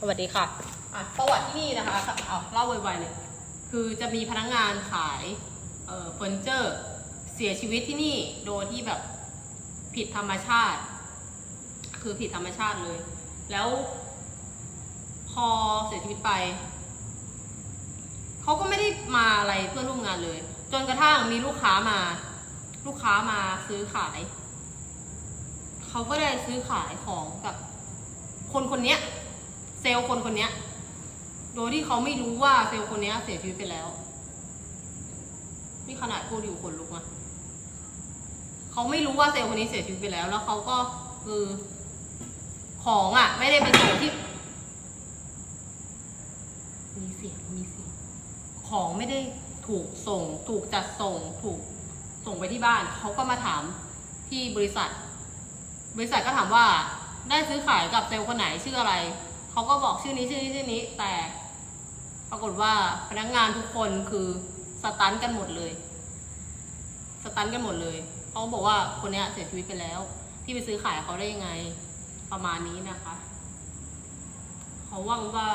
สวัสดีค่ะอะประวัติที่นี่นะคะเอาเล่าไวๆเลย คือจะมีพนักงานขายเอ่อเฟอร์นิเจอร์เสียชีวิตที่นี่โดยที่แบบผิดธรรมชาติ คือผิดธรรมชาติเลย แล้ว พอเสียชีวิตไปเขาก็ไม่ได้มาอะไรเพื่อนร่วมงานเลย จนกระทั่งมีลูกค้ามา ลูกค้ามาซื้อขายเขาก็ได้ซื้อขายของกับคนคนนี้ เซลล์คนคนนี้ยโดยที่เขาไม่รู้ว่าเซลล์คนนี้ยเสียชีวิตไปแล้วนี่ขนาดพูดอยู่ขนลุกนะเขาไม่รู้ว่าเซลล์คนนี้เสียชีวิตไปแล้ว แล้วเขาก็คือของอะไม่ได้ไปส่งที่ มีเสียงมีเสียงของไม่ได้ถูกส่ง ถูกจัดส่ง ถูกส่งไปที่บ้าน เขาก็มาถามที่บริษัท บริษัทก็ถามว่าได้ซื้อขายกับเซลล์คนไหนชื่ออะไร เขาก็บอกชื่อนี้ชื่อนี้ชื่อนี้ แต่ปรากฏว่าพนักงานทุกคนคือสตันกันหมดเลย สตันกันหมดเลย เขาบอกว่าคนเนี้ยเสียชีวิตไปแล้ว ที่ไปซื้อขายเขาได้ยังไง ประมาณนี้นะคะ เขาหวังว่า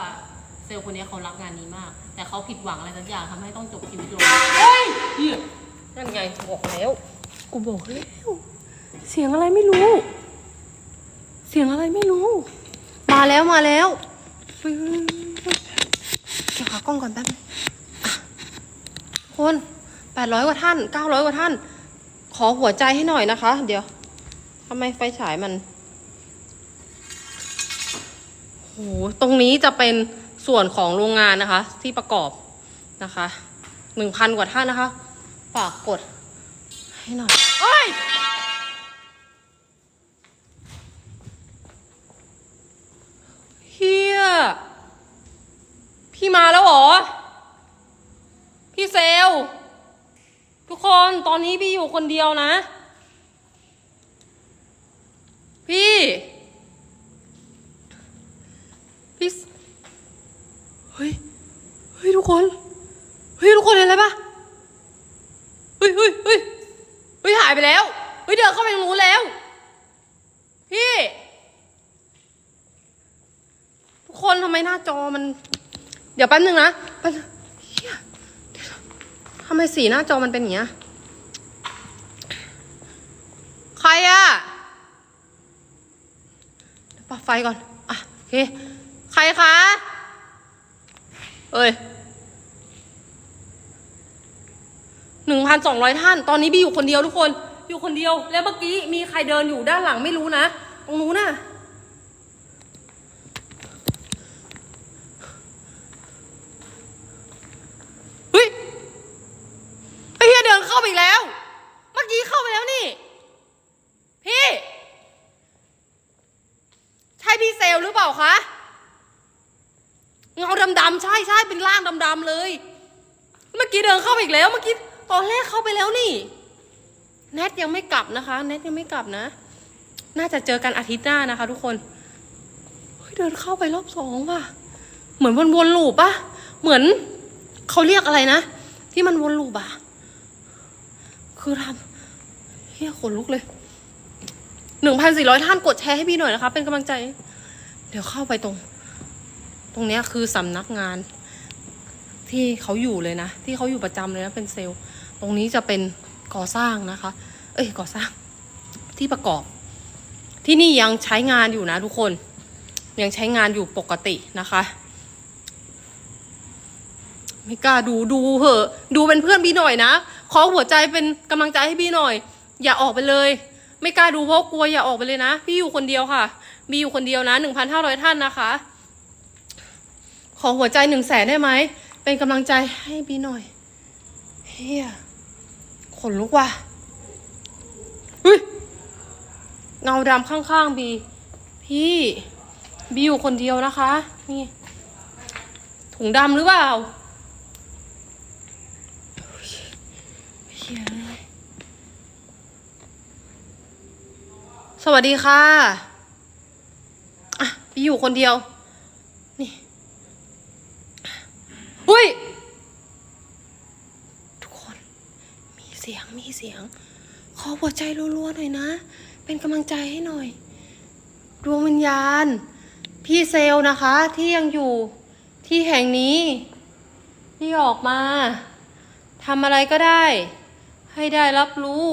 เซลล์คนเนี้ยเขารักงานนี้มาก แต่เขาผิดหวังอะไรสักอย่างทำให้ต้องจบชีวิตลงเฮ้ยเหี้ยนั่นไงบอกแล้ว กูบอกแล้ว เสียงอะไรไม่รู้ เสียงอะไรไม่รู้ มาแล้วมาแล้วเดี๋ยวหากล้องก่อนแป๊บนึงอะคนแปดร้อยกว่าท่านเก้าร้อยกว่าท่าน ขอหัวใจให้หน่อยนะคะ เดี๋ยวทำไมไฟฉายมันโหตรงนี้จะเป็นส่วนของโรงงานนะคะ ที่ประกอบนะคะหนึ่งพันกว่าท่านนะคะ ฝากกดให้หน่อยเอ้ย เฮียพี่มาแล้วหรอ พี่เซล ทุกคนตอนนี้พี่อยู่คนเดียวนะ พี่ พี่ เฮ้ย เฮ้ยทุกคน เฮ้ยทุกคนเห็นอะไรปะเฮ้ยเฮ้ยเฮ้ยเฮ้ยหายไปแล้ว เฮ้ยเดินเข้าไปตรงนู้นแล้ว พี่ ทุก คนทำไมหน้าจอมัน เดี๋ยวแป๊บนึงนะปนทำไมสีหน้าจอมันเป็นอย่างเงี้ย ใครอะปรับไฟก่อน อะโอเค ใครคะ เอ้ยหนึ่งพันสองร้อยท่าน ตอนนี้บีอยู่คนเดียวทุกคน อยู่คนเดียว แล้วเมื่อกี้มีใครเดินอยู่ด้านหลังไม่รู้นะ ตรงนู้นน่ะ เฮ้ยไอ้เฮียเดินเข้าไปอีกแล้ว เมื่อกี้เข้าไปแล้วนี่ พี่ ใช่พี่เซลลหรือเปล่าคะ เงาดำๆใช่ใช่ เป็นร่างดำๆเลย เมื่อกี้เดินเข้าไปอีกแล้วเมื่อกี้ตอนแรกเข้าไปแล้วนี่แนทยังไม่กลับนะคะแนทยังไม่กลับนะ น่าจะเจอกันอาทิตย์หน้านะคะ ทุกคนเฮ้ยเดินเข้าไปรอบสองว่ะ เหมือนวนวนๆลูปปะเหมือนเขาเรียกอะไรนะ ที่มันวนลูปอะคือทำเฮียขนลุกเลยหนึ่งพันสี่ร้อยท่านกดแชร์ให้พี่หน่อยนะคะ เป็นกำลังใจ เดี๋ยวเข้าไปตรง ตรงนี้คือสำนักงาน ที่เขาอยู่เลยนะ ที่เขาอยู่ประจำเลยนะเป็นเซลล์ ตรงนี้จะเป็นก่อสร้างนะคะ เอ้ยก่อสร้างที่ประกอบ ที่นี่ยังใช้งานอยู่นะทุกคน ยังใช้งานอยู่ปกตินะคะไม่กล้าดูดูเหอะ ดูเป็นเพื่อนพี่หน่อยนะขอหัวใจเป็นกำลังใจให้พี่หน่อย อย่าออกไปเลย ไม่กล้าดูเพราะกลัวอย่าออกไปเลยนะ พี่อยู่คนเดียวค่ะ มีอยู่คนเดียวนะหนึ่งพันห้าร้อยท่านนะคะ ขอหัวใจหนึ่งแสนได้ไหม เป็นกำลังใจให้บีหน่อยเฮียขนลุกว่ะเฮ้ยเงาดำข้างๆบี พี่ บีอยู่คนเดียวนะคะ นี่ ถุงดำหรือเปล่าเฮียสวัสดีค่ะ อะบีอยู่คนเดียว นี่ อุ้ย ทุกคน มีเสียงมีเสียง ขอหัวใจรัวๆหน่อยนะ เป็นกำลังใจให้หน่อยดวงวิญญาณ พี่เซลนะคะ ที่ยังอยู่ที่แห่งนี้ ที่ออกมาทำอะไรก็ได้ ให้ได้รับรู้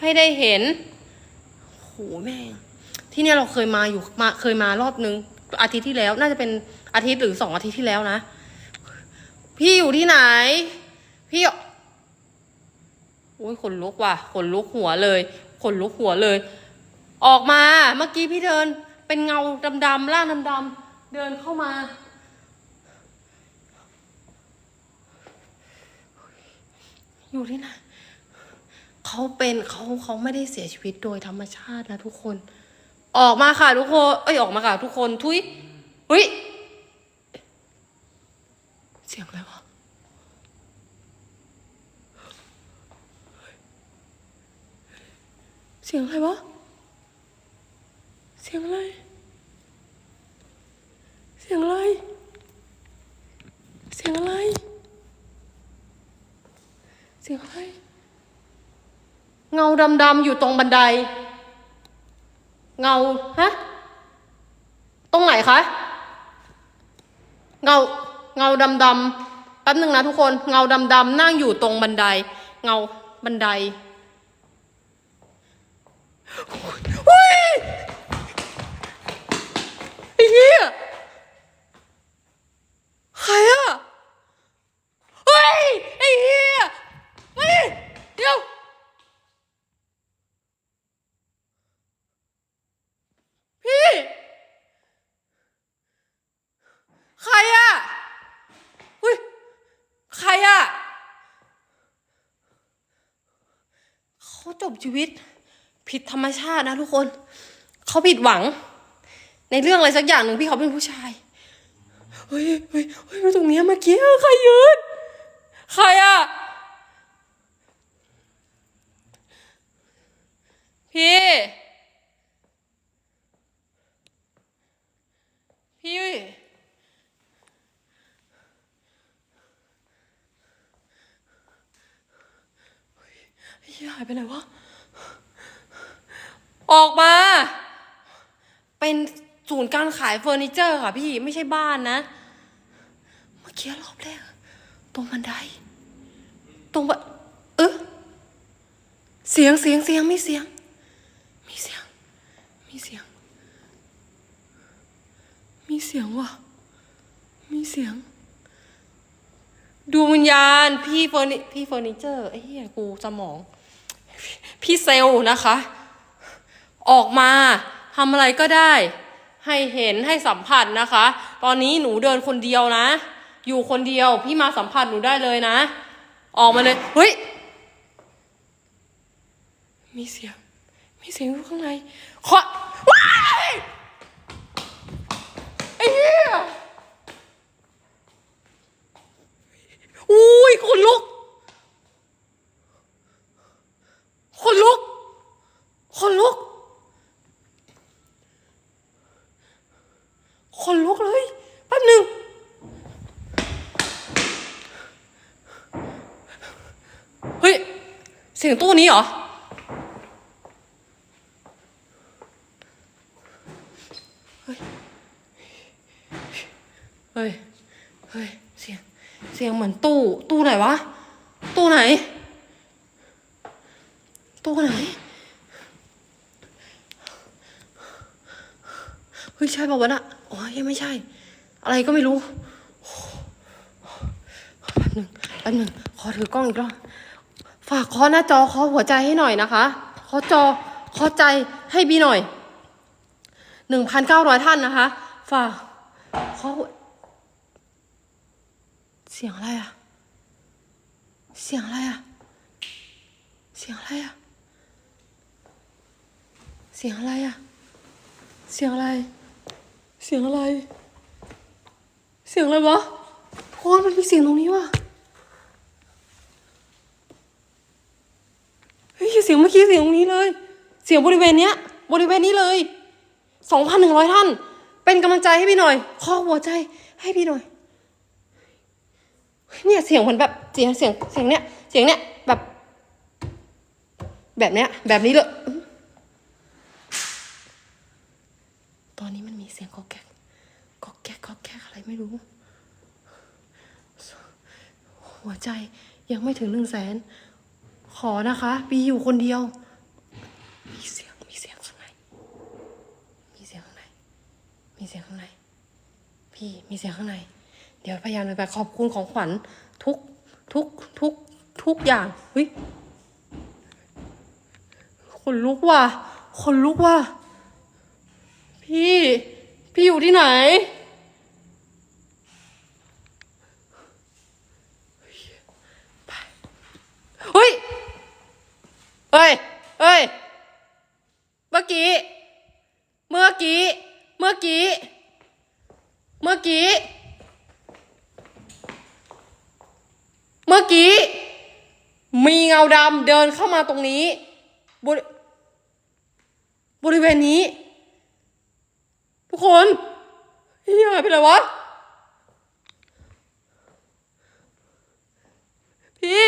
ให้ได้เห็นโหแม่ง ที่เนี่ยเราเคยมาอยู่มาเคยมารอบนึง อาทิตย์ที่แล้ว น่าจะเป็นอาทิตย์หรือสองอาทิตย์ที่แล้วนะ พี่อยู่ที่ไหน พี่โอ้ยขนลุกว่ะขนลุกหัวเลยขนลุกหัวเลย ออกมาเมื่อกี้พี่เดิน เป็นเงาดำๆร่างดำๆเดินเข้ามา อยู่ที่ไหนเขาเป็นเขาเขาไม่ได้เสียชีวิตโดยธรรมชาตินะทุกคน ออกมาค่ะทุกคน เอ้ยออกมาค่ะทุกคนทุยเฮ้ย เสียงอะไรวะเสียงอะไรวะ เสียงอะไร เสียงอะไร เสียงอะไร เสียงอะไร เงาดำๆอยู่ตรงบันได เงา ฮะ ตรงไหนคะ เงา เงาดำๆแป๊บหนึ่งนะทุกคนเงาดำๆนั่งอยู่ตรงบันได เงาบันไดเฮ้ยไอ้เหี้ยใครอะเฮ้ย ไอ้เหี้ยเฮ้ย เดี๋ยว พี่ ใครอะอุ้ย ใครอะเขา จบชีวิต ผิดธรรมชาตินะทุกคน เขาผิดหวัง ในเรื่องอะไรสักอย่างหนึ่งพี่เขาเป็นผู้ชายเฮ้ยเฮ้ยเฮ้ยตรงนี้เมื่อกี้ใครยืนใครอะพี่ พี่เฮ้ย ไอ้เหี้ยหายไปไหนวะ ออกมา เป็นศูนย์การขายเฟอร์นิเจอร์ค่ะพี่ไม่ใช่บ้านนะ เมื่อกี้รอบแรกอะตรงบันได ตรงบะเออเสียงเสียงเสียงไม่เสียง มีเสียง มีเสียง มีเสียงว่ะ มีเสียงดวงวิญญาณ พี่เฟอร์นิพี่เฟอร์นิเจอร์ไอ้เหี้ยกูสมอง พี่เซลนะคะ ออกมาทำอะไรก็ได้ ให้เห็นให้สัมผัสนะคะ ตอนนี้หนูเดินคนเดียวนะ อยู่คนเดียวพี่มาสัมผัสหนูได้เลยนะ ออกมาเลยเฮ้ยมีเสียงมีเสียงอยู่ข้างในขอว้ายไอ้เหี้ยอุ้ยขนลุกขนลุกขนลุกขนลุกเลยแป๊บหนึ่งเฮ้ย เสียงตู้นี้เหรอเฮ้ย เฮ้ย เสียง เสียงเหมือนตู้ ตู้ไหนวะ ตู้ไหน ตู้ไหน เฮ้ย ใช่ป่าวะน่ะอ๋อยังไม่ใช่ อะไรก็ไม่รู้แป๊บหนึ่งแป๊บหนึ่งขอถือกล้องอีกรอบ ฝากเคอหน้าจอเคอหัวใจให้หน่อยนะคะเคอจอเคอใจให้บีหน่อยหนึ่งพันเก้าร้อยท่านนะคะ ฝากเคอเสียงอะไรอะเสียงอะไรอะเสียงอะไรอะเสียงอะไรอะเสียงอะไร เสียงอะไร เสียงอะไรวะทุกคนมันมีเสียงตรงนี้วะ เฮ้ยเสียงเมื่อกี้เสียงตรงนี้เลย เสียงบริเวณเนี้ย บริเวณนี้เลยสองพันหนึ่งร้อยท่าน เป็นกำลังใจให้พี่หน่อยขอหัวใจให้พี่หน่อยเนี่ยเสียงเหมือนแบบเสียงเสียงเสียงเนี้ยเสียงเนี้ยแบบ แบบเนี้ย แบบนี้เลยตอนนี้มันมีเสียงกอกแกกก็แค่อะไรไม่รู้ หัวใจยังไม่ถึงหนึ่งแสน ขอนะคะปีอยู่คนเดียว มีเสียงมีเสียงข้างในมีเสียงข้างในมีเสียงข้างในพี่มีเสียงข้างใน เดี๋ยวพยายามเลยไปขอบคุณของขวัญทุกทุกทุกทุกอย่างเฮ้ยคนลุกว่ะคนลุกว่ะพี่ พี่อยู่ที่ไหน เฮ้ย เฮ้ย เฮ้ย เมื่อกี้ เมื่อกี้ เมื่อกี้ เมื่อกี้ เมื่อกี้ มีเงาดำเดินเข้ามาตรงนี้ บริบริเวณนี้ ทุกคนเฮียหายไปไหนวะ พี่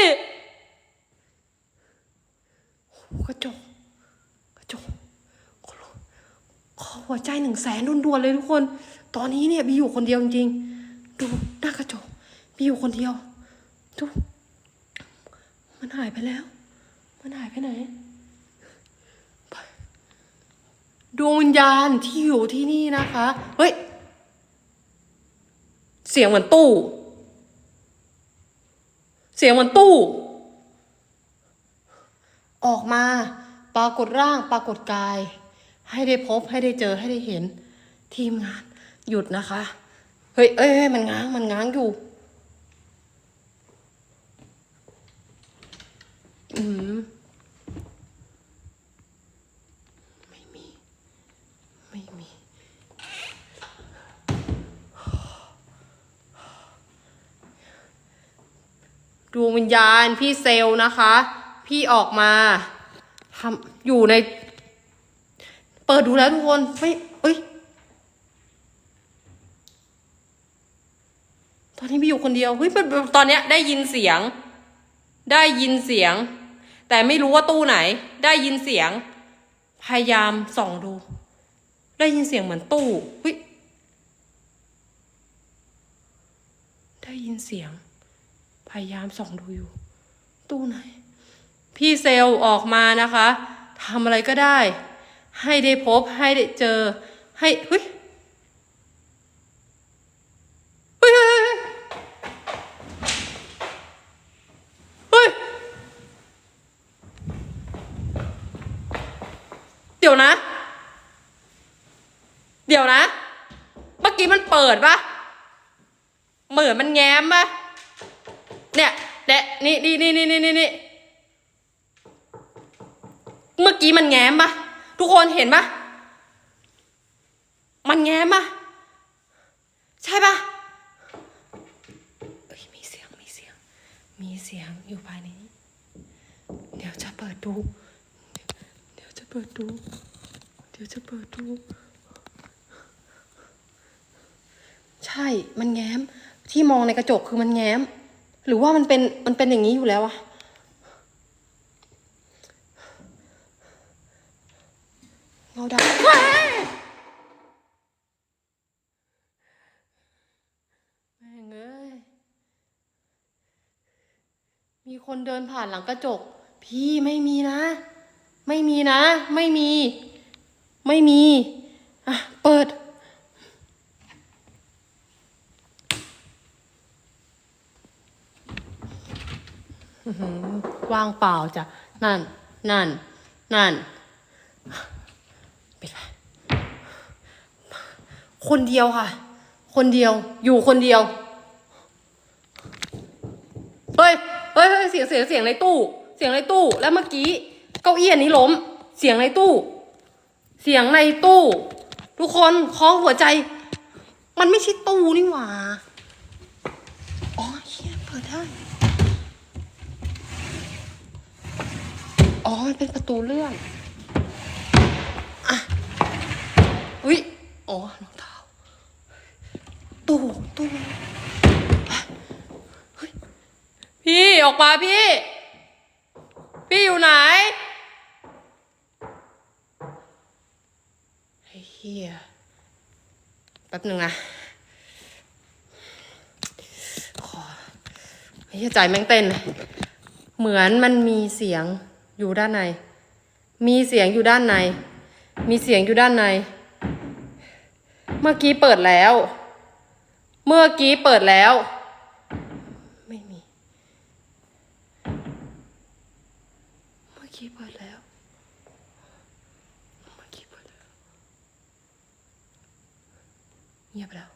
กระจก กระจกขอร้ขอหัวใจหนึ่งแสนด่วนๆเลยทุกคน ตอนนี้เนี่ยบีอยู่คนเดียวจริงๆ ดูหน้ากระจกบีอยู่คนเดียว ดู มันหายไปแล้ว มันหายไปไหนดวงวิญญาณที่อยู่ที่นี่นะคะ เฮ้ย เสียงเหมือนตู้ เสียงเหมือนตู้ ออกมาปรากฏร่างปรากฏกาย ให้ได้พบให้ได้เจอให้ได้เห็น ทีมงาน หยุดนะคะ เฮ้ยเอ้ยมันง้างมันง้างอยู่ อืมไม่มี ไม่มี ดวงวิญญาณพี่เซลนะคะ พี่ออกมาทำอยู่ใน เปิดดูแล้วทุกคนไม่เอ้ย ตอนนี้พี่อยู่คนเดียวเฮ้ยตอนเนี้ยได้ยินเสียง ได้ยินเสียง แต่ไม่รู้ว่าตู้ไหน ได้ยินเสียง พยายามส่องดู ได้ยินเสียงเหมือนตู้เฮ้ยได้ยินเสียง พยายามส่องดูอยู่ ตู้ไหน พี่เซลล์ออกมานะคะทำอะไรก็ได้ ให้ได้พบให้ได้เจอ ให้เฮ้ยเฮ้ยเฮ้ยเฮ้ยเดี๋ยวนะ เดี๋ยวนะ เมื่อกี้มันเปิดปะเหมือนมันแง้มปะเนี่ยเดะนี่นี่นี่นี่นี่นี่ เมื่อกี้มันแง้มปะทุกคนเห็นปะมันแง้มปะใช่ปะเอ้ยมีเสียง มีเสียง มีเสียงอยู่ภายในนี้ เดี๋ยวจะเปิดดู เดี๋ยวจะเปิดดู เดี๋ยวจะเปิดดู ใช่ มันแง้ม ที่มองในกระจกคือมันแง้ม หรือว่ามันเป็น มันเป็นอย่างนี้อยู่แล้วอะ เงาดำว้ยแม่งเอ้ย มีคนเดินผ่านหลังกระจก พี่ไม่มีนะ ไม่มีนะ ไม่มี ไม่มี อะ เปิดว่างเปล่าจ้ะ นั่น นั่น นั่น ปิดไป คนเดียวค่ะ คนเดียว อยู่คนเดียว เฮ้ย เฮ้ยเฮ้ยเสียงเสียงเสียงในตู้ เสียงในตู้ แล้วเมื่อกี้เก้าอี้อันนี้ล้ม เสียงในตู้ เสียงในตู้ ทุกคนคล้องหัวใจ มันไม่ใช่ตู้นี่หว่า อ๋อเฮียเปิดได้ อ๋อ มันเป็นประตูเลื่อนอะอุ้ยอ๋อ ตู่ตู่พี่ออกมาพี่ พี่อยู่ไหนเฮียแป๊บหนึ่งนะขอไอ้เฮียใจแม่งเต้น เหมือนมันมีเสียงอยู่ด้านใน มีเสียงอยู่ด้านใน มีเสียงอยู่ด้านใน เมื่อกี้เปิดแล้ว เมื่อกี้เปิดแล้ว ไม่มี เมื่อกี้เปิดแล้ว เมื่อกี้เปิดแล้วเงียบไปแล้ว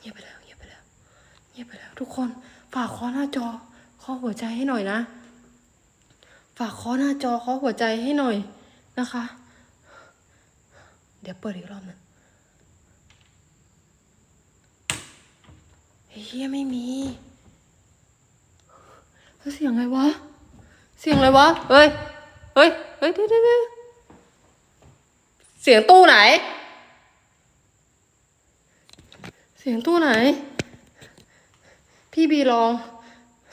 เงียบไปแล้วเงียบไปแล้วเงียบไปแล้ว ทุกคนฝากเคอหน้าจอเคอหัวใจให้หน่อยนะ ฝากเคอหน้าจอเคอหัวใจให้หน่อยนะคะ เดี๋ยวเปิดอีกรอบหนึง เฮียไม่มีเสียงอะไรวะ เสียงอะไรวะ เฮ้ย เฮ้ย เฮ้ยเดี๋ยวเดี๋ยวเดี๋ยวเสียงตู้ไหน เสียงตู้ไหน พี่บีลอง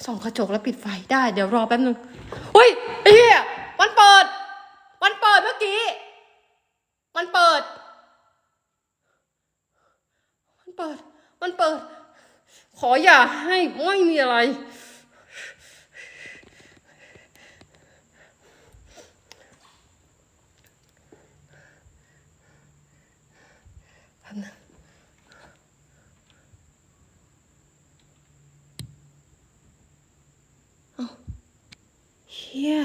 ส่องกระจกแล้วปิดไฟได้ เดี๋ยวรอแป๊บนึงเฮ้ยไอ้เหี้ยมันเปิด มันเปิดเมื่อกี้ มันเปิด มันเปิด มันเปิด ขออย่าให้ไม่มีอะไรเอ้าเฮีย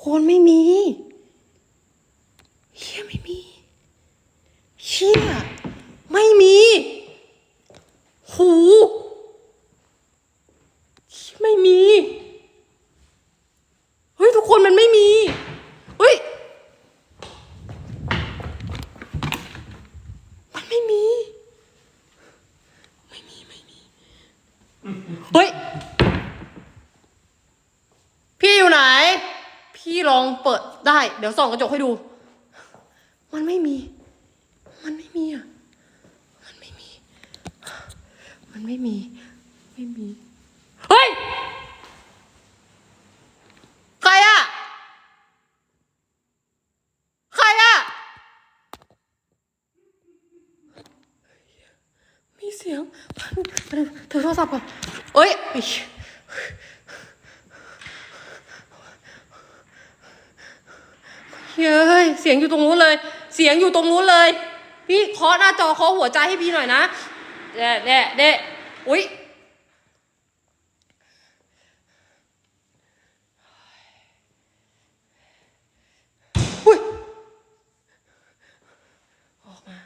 คนไม่มี เฮียไม่มี เฮียไม่มี ไม่มี เฮ้ย ทุกคนมันไม่มี เฮ้ย มันไม่มี ไม่มี ไม่มี เฮ้ย พี่อยู่ไหน พี่ลองเปิดได้ เดี๋ยวส่องกระจกให้ดู มันไม่มี มันไม่มีอะ มันไม่มี มันไม่มี ไม่มี เฮ้ย ใครอะใครอะมีเสียงถือโทรศัพท์ก่อนเอ้ยเฮ้ย เสียงอยู่ตรงนู้นเลย เสียงอยู่ตรงนู้นเลย พี่เคาะหน้าจอเคาะหัวใจให้พี่หน่อยนะ เด็เด็เด็อุ้ยอุ้ยออกมา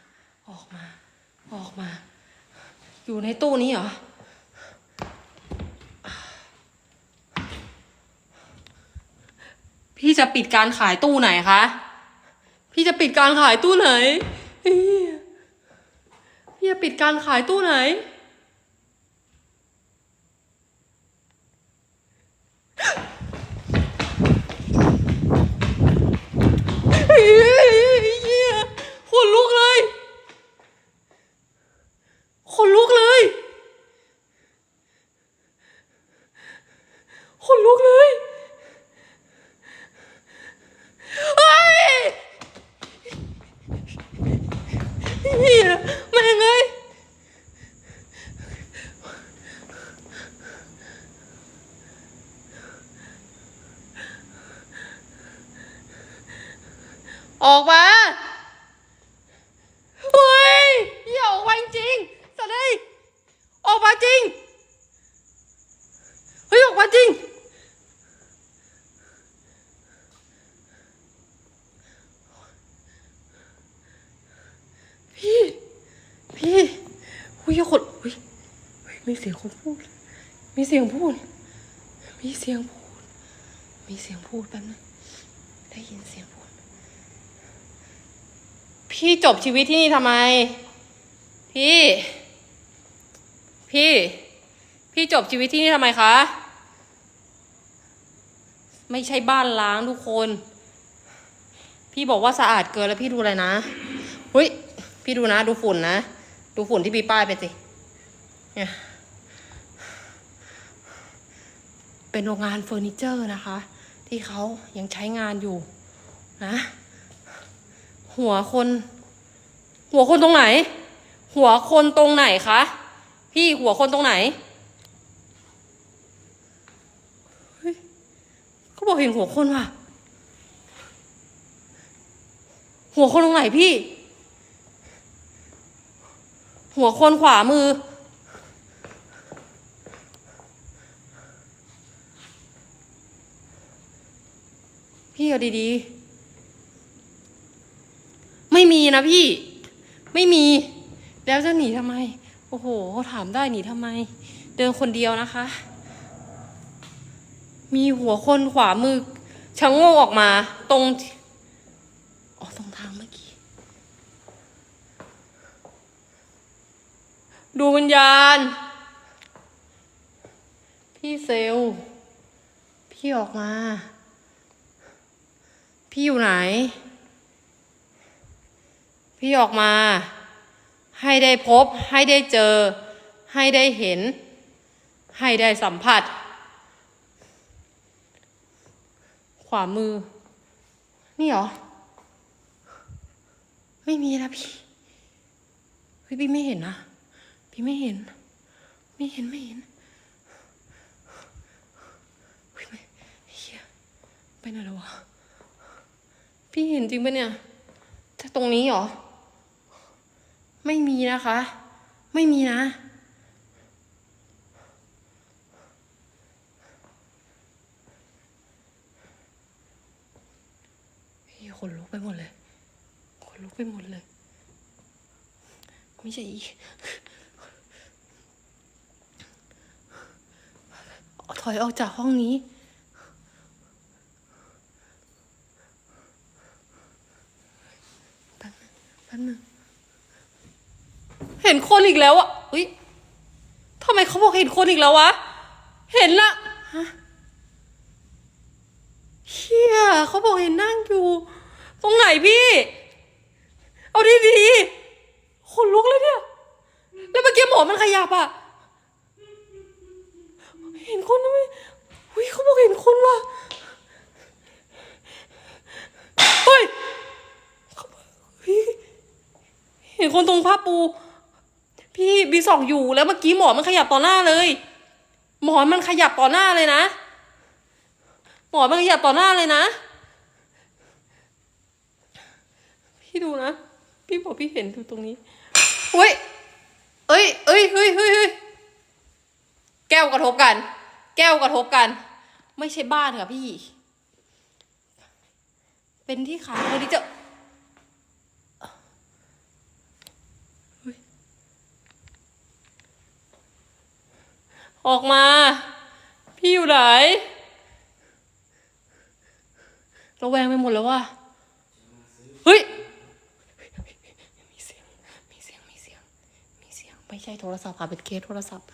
ออกมา ออกมา อยู่ในตู้นี้เหรอ พี่จะปิดการขายตู้ไหนคะ พี่จะปิดการขายตู้ไหน เหี้ยพี่จะปิดการขายตู้ไหน เฮียขนลุกเลยขนลุกเลยขนลุกเลยเฮ้ยเฮียแม่งเอ้ย ออกมาเฮ้ยอย่าออกมาจริงสัตว์เอ้ยออกมาจริง เฮ้ย ออกมาจริง พี่ พี่อุ้ยอย่าขดอุ้ยอุ้ยมีเสียงคนพูด มีเสียงพูด มีเสียงพูด มีเสียงพูดแป๊บนึงได้ยินเสียงพูด พี่จบชีวิตที่นี่ทำไม พี่ พี่ พี่จบชีวิตที่นี่ทำไมคะ ไม่ใช่บ้านล้างทุกคน พี่บอกว่าสะอาดเกินแล้วพี่ดูอะไรนะเฮ้ย พี่ดูนะ ดูฝุ่นนะ ดูฝุ่นที่มีป้ายไปสิเนี่ยเป็นโรงงานเฟอร์นิเจอร์นะคะ ที่เขายังใช้งานอยู่นะ หัวคน หัวคนตรงไหน หัวคนตรงไหนคะ พี่หัวคนตรงไหนเขาบอกเห็นหัวคนว่ะ หัวคนตรงไหนพี่ หัวคนขวามือ พี่เอาดีๆ ไม่มีนะพี่ ไม่มี แล้วจะหนีทำไม โอ้โห ถามได้หนีทำไม เดินคนเดียวนะคะ มีหัวคนขวามือชะโงกออกมาตรงอ๋อตรงทางเมื่อกี้ ดูวิญญาณ พี่เซล พี่ออกมา พี่อยู่ไหน พี่ออกมา ให้ได้พบ ให้ได้เจอ ให้ได้เห็น ให้ได้สัมผัส ขวามือ นี่เหรอ ไม่มีนะพี่พี่ไม่เห็นนะ พี่ไม่เห็น ไม่เห็นไม่เห็นเฮียไปไหนแล้ววะ พี่เห็นจริงปะเนี่ยแต่ตรงนี้เหรอ ไม่มีนะคะ ไม่มีนะ พี่ขนลุกไปหมดเลยขนลุกไปหมดเลย ไม่ใช่อีถอยออกจากห้องนี้แป๊บนึงแป๊บนึง เห็นคนอีกแล้วอะอุ้ยทำไมเขาบอกเห็นคนอีกแล้ววะ เห็นละฮะเฮียเขาบอกเห็นนั่งอยู่ ตรงไหนพี่ เอาดีๆคนลุกเลยเนี่ย แล้วเมื่อกี้หมอมันขยับอะ เห็นคนไหมอุ้ยเขาบอกเห็นคนว่ะเฮ้ยเขาบอกเฮ้ยเห็นคนตรงผ้าปู พี่บีสองอยู่แล้วเมื่อกี้หมอนมันขยับต่อหน้าเลย หมอนมันขยับต่อหน้าเลยนะ หมอนมันขยับต่อหน้าเลยนะ พี่ดูนะ พี่บอกพี่เห็นดูตรงนี้เฮ้ยเอ้ยเอ้ยเฮ้ยเฮ้ยเฮ้ยแก้วกระทบกัน แก้วกระทบกัน ไม่ใช่บ้านค่ะพี่ เป็นที่ขาคนที่จะ ออกมา พี่อยู่ไหนระแวงไปหมดแล้วว่ะเฮ้ย มีเสียง มีเสียง มีเสียง มีเสียง ไม่ใช่โทรศัพท์ค่ะเป็นเคสโทรศัพท์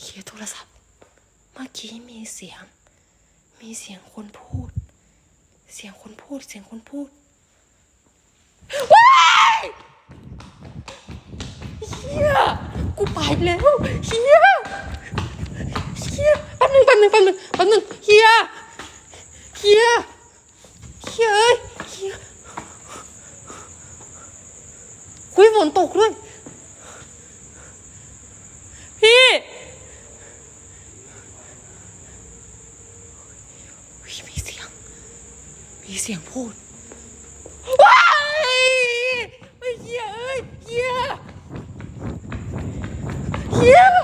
เคสโทรศัพท์ เมื่อกี้มีเสียง มีเสียงคนพูด เสียงคนพูด เสียงคนพูดว้ายเฮีย กูไปแล้วเฮียเฮียแป๊บนึงแป๊บนึงแป๊บนึงแป๊บนึงเฮียเฮียเฮียเอ้ยเฮียคุยฝนตกด้วย พี่เฮ้ยมีเสียง มีเสียงพูด ว้าย ไ